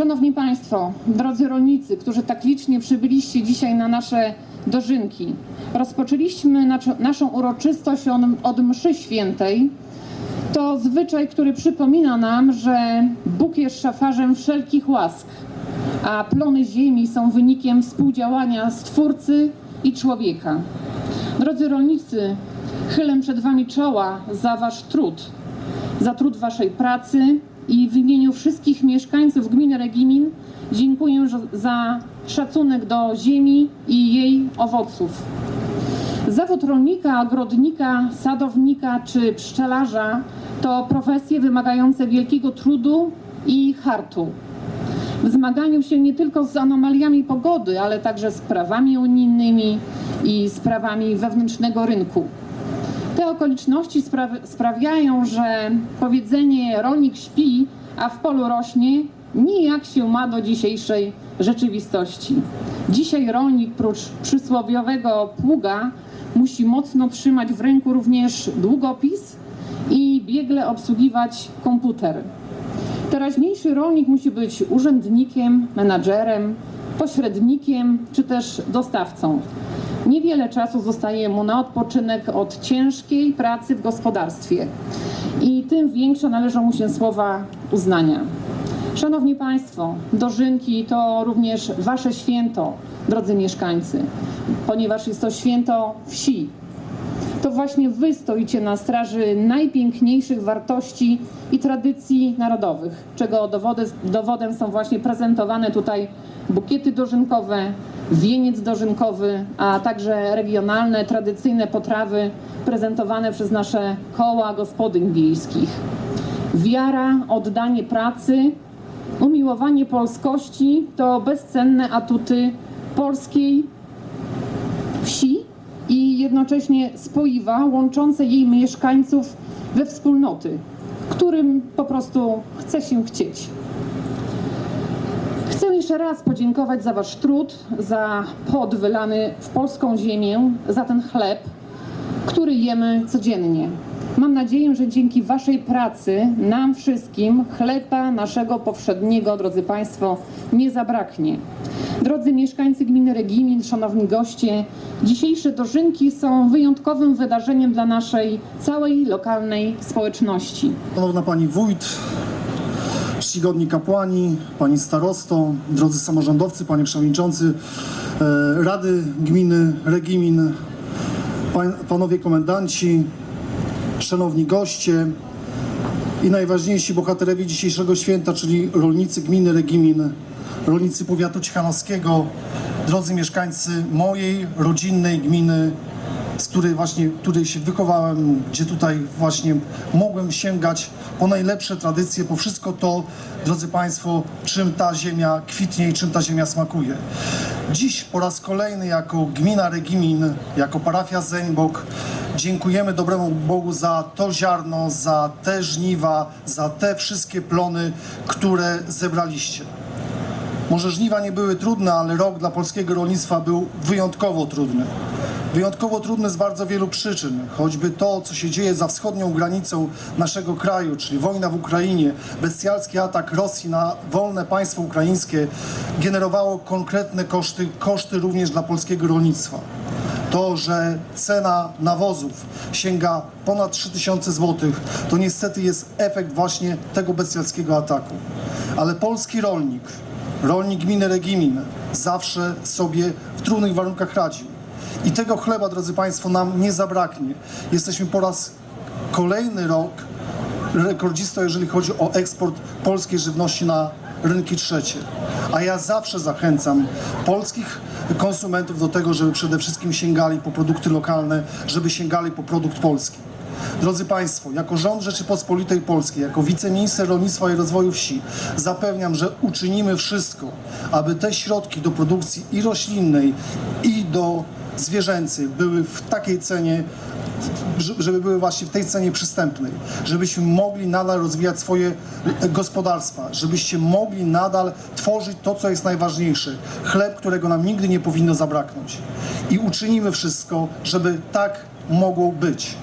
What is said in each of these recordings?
Szanowni Państwo, drodzy rolnicy, którzy tak licznie przybyliście dzisiaj na nasze dożynki, rozpoczęliśmy naszą uroczystość od mszy świętej. To zwyczaj, który przypomina nam, że Bóg jest szafarzem wszelkich łask, a plony ziemi są wynikiem współdziałania Stwórcy i człowieka. Drodzy rolnicy, chylę przed Wami czoła za Wasz trud, za trud Waszej pracy i w imieniu wszystkich mieszkańców gminy Regimin dziękuję za szacunek do ziemi i jej owoców. Zawód rolnika, ogrodnika, sadownika czy pszczelarza to profesje wymagające wielkiego trudu i hartu. W zmaganiu się nie tylko z anomaliami pogody, ale także z prawami unijnymi i sprawami wewnętrznego rynku. Te okoliczności spra- sprawiają, że powiedzenie rolnik śpi, a w polu rośnie, nijak się ma do dzisiejszej rzeczywistości. Dzisiaj rolnik prócz przysłowiowego pługa musi mocno trzymać w ręku również długopis i biegle obsługiwać komputer. Teraźniejszy rolnik musi być urzędnikiem, menadżerem, pośrednikiem czy też dostawcą. Niewiele czasu zostaje mu na odpoczynek od ciężkiej pracy w gospodarstwie i tym większe należą mu się słowa uznania. Szanowni Państwo, dożynki to również Wasze święto, drodzy mieszkańcy, ponieważ jest to święto wsi, to właśnie wy stoicie na straży najpiękniejszych wartości i tradycji narodowych, czego dowody, dowodem są właśnie prezentowane tutaj bukiety dożynkowe, wieniec dożynkowy, a także regionalne, tradycyjne potrawy prezentowane przez nasze koła gospodyń wiejskich. Wiara, oddanie pracy, umiłowanie polskości to bezcenne atuty polskiej wsi i jednocześnie spoiwa łączące jej mieszkańców we wspólnoty, którym po prostu chce się chcieć. Chcę jeszcze raz podziękować za Wasz trud, za pot wylany w polską ziemię, za ten chleb, który jemy codziennie. Mam nadzieję, że dzięki Waszej pracy nam wszystkim chleba naszego powszedniego, drodzy Państwo, nie zabraknie. Drodzy mieszkańcy gminy Regimin, szanowni goście, dzisiejsze dożynki są wyjątkowym wydarzeniem dla naszej całej lokalnej społeczności. Szanowna Pani Wójt, czcigodni kapłani, Pani Starosto, drodzy samorządowcy, Panie Przewodniczący e, Rady Gminy Regimin, pan, Panowie Komendanci, Szanowni Goście i najważniejsi bohaterowie dzisiejszego święta, czyli rolnicy gminy Regimin, rolnicy powiatu ciechanowskiego, drodzy mieszkańcy mojej rodzinnej gminy z której właśnie, której się wychowałem, gdzie tutaj właśnie mogłem sięgać po najlepsze tradycje, po wszystko to, drodzy Państwo, czym ta ziemia kwitnie i czym ta ziemia smakuje. Dziś po raz kolejny jako gmina Regimin, jako parafia Zeńbok dziękujemy dobremu Bogu za to ziarno, za te żniwa, za te wszystkie plony, które zebraliście. Może żniwa nie były trudne, ale rok dla polskiego rolnictwa był wyjątkowo trudny. Wyjątkowo trudny z bardzo wielu przyczyn, choćby to, co się dzieje za wschodnią granicą naszego kraju, czyli wojna w Ukrainie, bestialski atak Rosji na wolne państwo ukraińskie generowało konkretne koszty, koszty również dla polskiego rolnictwa. To, że cena nawozów sięga ponad 3000 zł, to niestety jest efekt właśnie tego bestialskiego ataku. Ale polski rolnik, rolnik gminy Regimin zawsze sobie w trudnych warunkach radził. I tego chleba, drodzy Państwo, nam nie zabraknie. Jesteśmy po raz kolejny rok rekordzistą, jeżeli chodzi o eksport polskiej żywności na rynki trzecie. A ja zawsze zachęcam polskich konsumentów do tego, żeby przede wszystkim sięgali po produkty lokalne, żeby sięgali po produkt polski. Drodzy Państwo, jako rząd Rzeczypospolitej Polskiej, jako wiceminister rolnictwa i rozwoju wsi, zapewniam, że uczynimy wszystko, aby te środki do produkcji i roślinnej, i do zwierzęcej były w takiej cenie, żeby były właśnie w tej cenie przystępnej, żebyśmy mogli nadal rozwijać swoje gospodarstwa, żebyście mogli nadal tworzyć to, co jest najważniejsze, chleb, którego nam nigdy nie powinno zabraknąć. I uczynimy wszystko, żeby tak mogło być.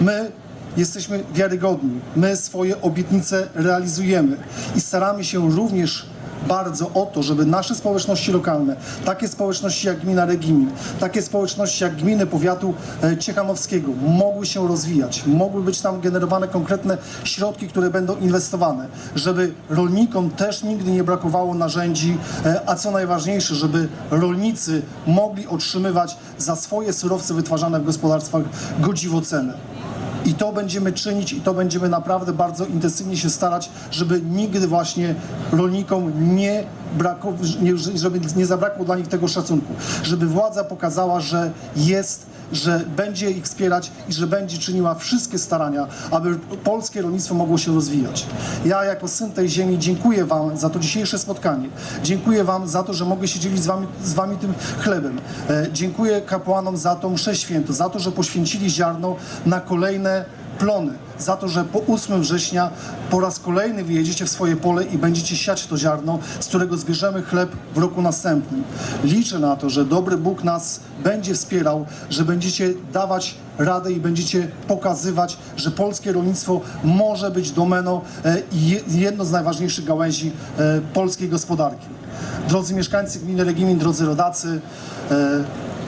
My jesteśmy wiarygodni, my swoje obietnice realizujemy i staramy się również bardzo o to, żeby nasze społeczności lokalne, takie społeczności jak gmina Regimin, takie społeczności jak gminy powiatu e, ciechanowskiego mogły się rozwijać, mogły być tam generowane konkretne środki, które będą inwestowane, żeby rolnikom też nigdy nie brakowało narzędzi, e, a co najważniejsze, żeby rolnicy mogli otrzymywać za swoje surowce wytwarzane w gospodarstwach godziwą cenę. I to będziemy czynić i to będziemy naprawdę bardzo intensywnie się starać, żeby nigdy właśnie rolnikom nie brako, nie, żeby nie zabrakło dla nich tego szacunku. Żeby władza pokazała, że jest, że będzie ich wspierać i że będzie czyniła wszystkie starania, aby polskie rolnictwo mogło się rozwijać. Ja jako syn tej ziemi dziękuję Wam za to dzisiejsze spotkanie. Dziękuję Wam za to, że mogę się dzielić z Wami, z wami tym chlebem. E, dziękuję kapłanom za tą mszę świętą, za to, że poświęcili ziarno na kolejne plony. Za to, że po 8 września po raz kolejny wyjedziecie w swoje pole i będziecie siać to ziarno, z którego zbierzemy chleb w roku następnym. Liczę na to, że dobry Bóg nas będzie wspierał, że będziecie dawać radę i będziecie pokazywać, że polskie rolnictwo może być domeną e, i je- jedną z najważniejszych gałęzi e, polskiej gospodarki. Drodzy mieszkańcy gminy Regimin, drodzy rodacy, e,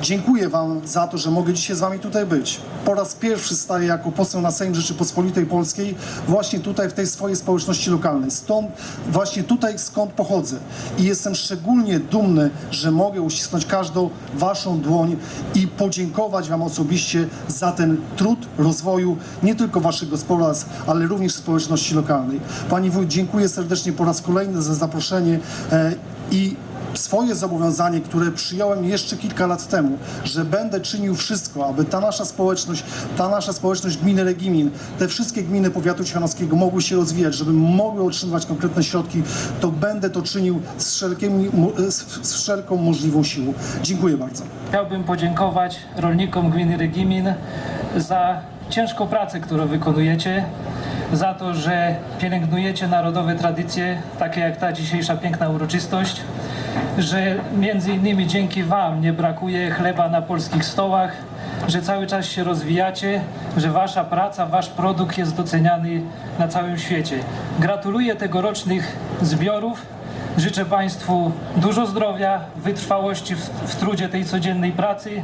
Dziękuję Wam za to, że mogę dzisiaj z Wami tutaj być. Po raz pierwszy staję jako poseł na Sejm Rzeczypospolitej Polskiej właśnie tutaj w tej swojej społeczności lokalnej. Stąd, właśnie tutaj skąd pochodzę. I jestem szczególnie dumny, że mogę uścisnąć każdą Waszą dłoń i podziękować Wam osobiście za ten trud rozwoju nie tylko Waszych gospodarstw, ale również społeczności lokalnej. Pani Wójt, dziękuję serdecznie po raz kolejny za zaproszenie e, i swoje zobowiązanie, które przyjąłem jeszcze kilka lat temu, że będę czynił wszystko, aby ta nasza społeczność, ta nasza społeczność gminy Regimin, te wszystkie gminy powiatu ciechanowskiego mogły się rozwijać, żeby mogły otrzymywać konkretne środki, to będę to czynił z, z wszelką możliwą siłą. Dziękuję bardzo. Chciałbym podziękować rolnikom gminy Regimin za ciężką pracę, którą wykonujecie, za to, że pielęgnujecie narodowe tradycje, takie jak ta dzisiejsza piękna uroczystość, że między innymi dzięki Wam nie brakuje chleba na polskich stołach, że cały czas się rozwijacie, że Wasza praca, Wasz produkt jest doceniany na całym świecie. Gratuluję tegorocznych zbiorów. Życzę Państwu dużo zdrowia, wytrwałości w, w trudzie tej codziennej pracy,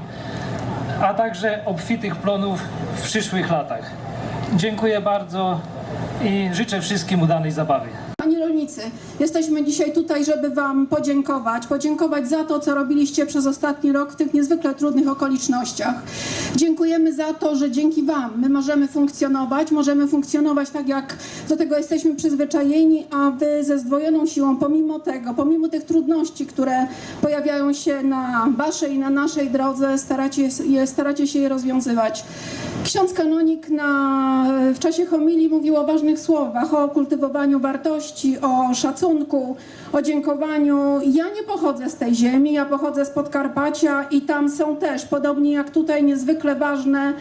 a także obfitych plonów w przyszłych latach. Dziękuję bardzo i życzę wszystkim udanej zabawy. Panie rolnicy, jesteśmy dzisiaj tutaj, żeby Wam podziękować. Podziękować za to, co robiliście przez ostatni rok w tych niezwykle trudnych okolicznościach. Dziękujemy za to, że dzięki Wam my możemy funkcjonować, możemy funkcjonować tak, jak do tego jesteśmy przyzwyczajeni, a Wy ze zdwojoną siłą, pomimo tego, pomimo tych trudności, które pojawiają się na Waszej i na naszej drodze, staracie, staracie się je rozwiązywać. Ksiądz kanonik na, w czasie homilii mówił o ważnych słowach, o kultywowaniu wartości, o szacunku, o dziękowaniu. Ja nie pochodzę z tej ziemi, ja pochodzę z Podkarpacia i tam są też, podobnie jak tutaj, niezwykle ważne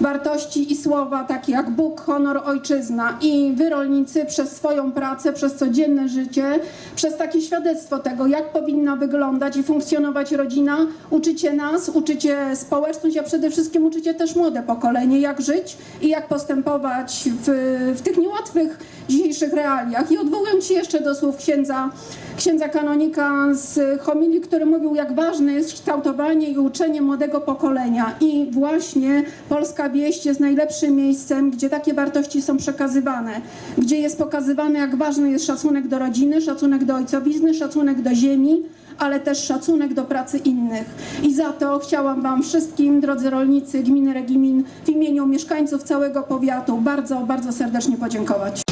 wartości i słowa takie jak Bóg, honor, ojczyzna. I wy rolnicy przez swoją pracę, przez codzienne życie, przez takie świadectwo tego, jak powinna wyglądać i funkcjonować rodzina, uczycie nas, uczycie społeczność, a przede wszystkim uczycie też młode pokolenie, jak żyć i jak postępować w, w tych niełatwych dzisiejszych realiach. I odwołując jeszcze do słów księdza, księdza kanonika z homilii, który mówił, jak ważne jest kształtowanie i uczenie młodego pokolenia. I właśnie Polska Wieść jest najlepszym miejscem, gdzie takie wartości są przekazywane, gdzie jest pokazywane, jak ważny jest szacunek do rodziny, szacunek do ojcowizny, szacunek do ziemi, ale też szacunek do pracy innych. I za to chciałam Wam wszystkim, drodzy rolnicy gminy Regimin, w imieniu mieszkańców całego powiatu bardzo, bardzo serdecznie podziękować.